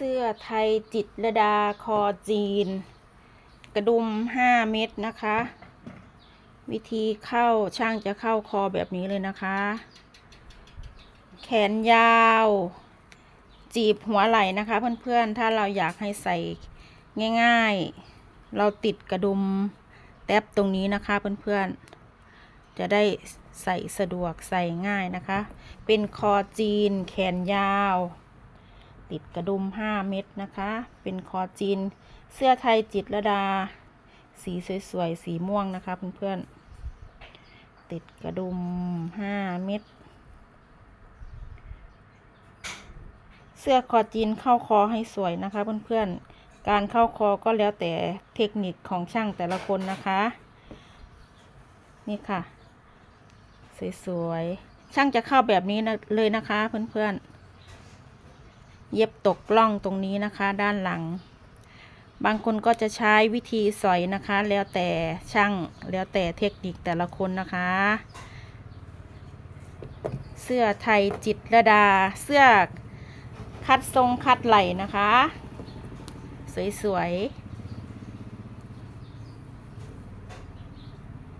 เสื้อไทยจิตรดาคอจีน กระดุม 5 เม็ดนะคะ วิธีเข้าช่างจะเข้าคอแบบนี้เลยนะคะ แขนยาว จีบหัวไหล่นะคะ เพื่อนๆ ถ้าเราอยากให้ใส่ง่ายๆ เราติดกระดุมแท็บตรงนี้นะคะเพื่อนๆ จะได้ใส่สะดวกใส่ง่ายนะคะ เป็นคอจีนแขนยาว ติดกระดุม 5 เม็ดนะคะ เป็นคอจีน เสื้อไทยจิตรดา สีสวยๆ สีม่วงนะคะเพื่อนๆ ติดกระดุม 5 เม็ด เสื้อคอจีนเข้าคอให้สวยนะคะเพื่อนๆ การเข้าคอก็แล้วแต่เทคนิคของช่างแต่ละคนนะคะ นี่ค่ะ สวยๆ ช่างจะเข้าแบบนี้นะเลยนะคะเพื่อนๆ เย็บตกล่องตรงนี้นะคะ ด้านหลัง บางคนก็จะใช้วิธีสอยนะคะ แล้วแต่ช่างแล้วแต่เทคนิคแต่ละคนนะคะ เสื้อไทยจิตรดาเสื้อคัดทรงคัดไหล่นะคะ สวยๆ